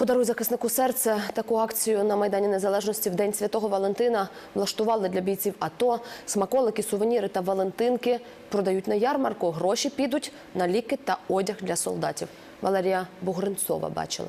Подаруй захиснику серце. Таку акцію на Майдані Незалежності в День Святого Валентина влаштували для бійців АТО. Смаколики, сувеніри та валентинки продають на ярмарку. Гроші підуть на ліки та одяг для солдатів. Валерія Бугринцова бачила.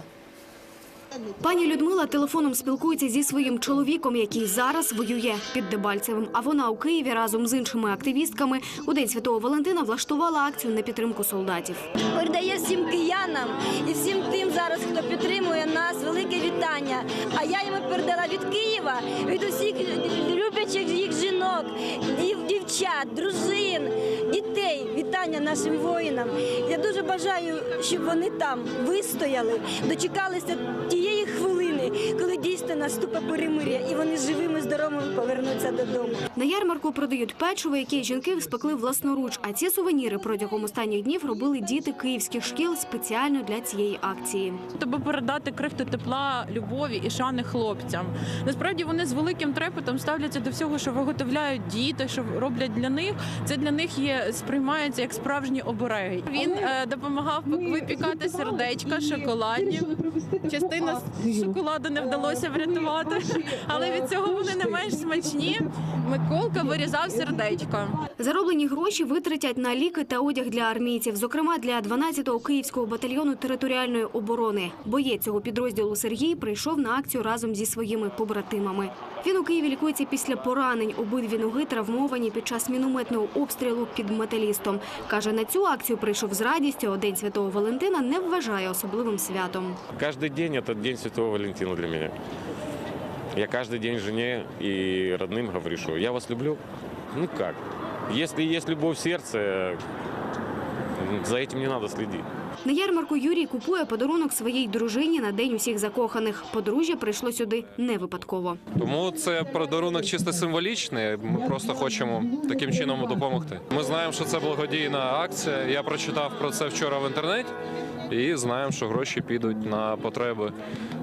Пані Людмила телефоном спілкується зі своїм чоловіком, який зараз воює під Дебальцевим. А вона у Києві разом з іншими активістками у День Святого Валентина влаштувала акцію на підтримку солдатів. передає всім киянам і всім тим зараз, хто підтримує нас, велике вітання. А я йому передала від Києва, від усіх люблячих їх жінок, дів, дівчат, дружин, Вітання нашим воїнам. Я дуже бажаю, щоб вони там вистояли, дочекалися тієї коли дійсно наступить перемир'я, і вони живими, здоровими повернуться додому. На ярмарку продають печиво, яке жінки спекли власноруч. А ці сувеніри протягом останніх днів робили діти київських шкіл спеціально для цієї акції. Тобі передати крихту тепла, любові і шани хлопцям. Насправді вони з великим трепетом ставляться до всього, що виготовляють діти, що роблять для них. Це для них є сприймається як справжні обереги. Він е, допомагав випікати сердечка, шоколадні. Частина шоколаду не вдалося врятувати, але від цього вони не менш смачні. Миколка вирізав сердечко. Зароблені гроші витратять на ліки та одяг для армійців, зокрема для 12-го київського батальйону територіальної оборони. Боєць цього підрозділу Сергій прийшов на акцію разом зі своїми побратимами. Він у Києві лікується після поранень. Обидві ноги травмовані під час мінометного обстрілу під металістом. Каже, на цю акцію прийшов з радістю. а День Святого Валентина не вважає особливим святом. Каждый день это День Святого Валентина для меня. Я каждый день жене и родным говорю, что я вас люблю. Ну как? Если есть любовь в сердце, за этим не надо следить. На ярмарку Юрій купує подарунок своїй дружині на день усіх закоханих. Подружжя прийшло сюди не випадково. Тому це подарунок чисто символічний. Ми просто хочемо таким чином допомогти. Ми знаємо, що це благодійна акція. Я прочитав про це вчора в інтернеті. І знаємо, що гроші підуть на потреби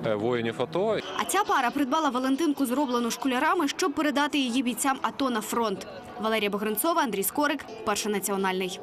е, воїнів АТО. А ця пара придбала Валентинку, зроблену школярами, щоб передати її бійцям АТО на фронт. Валерія Богранцова, Андрій Скорик, перший національний.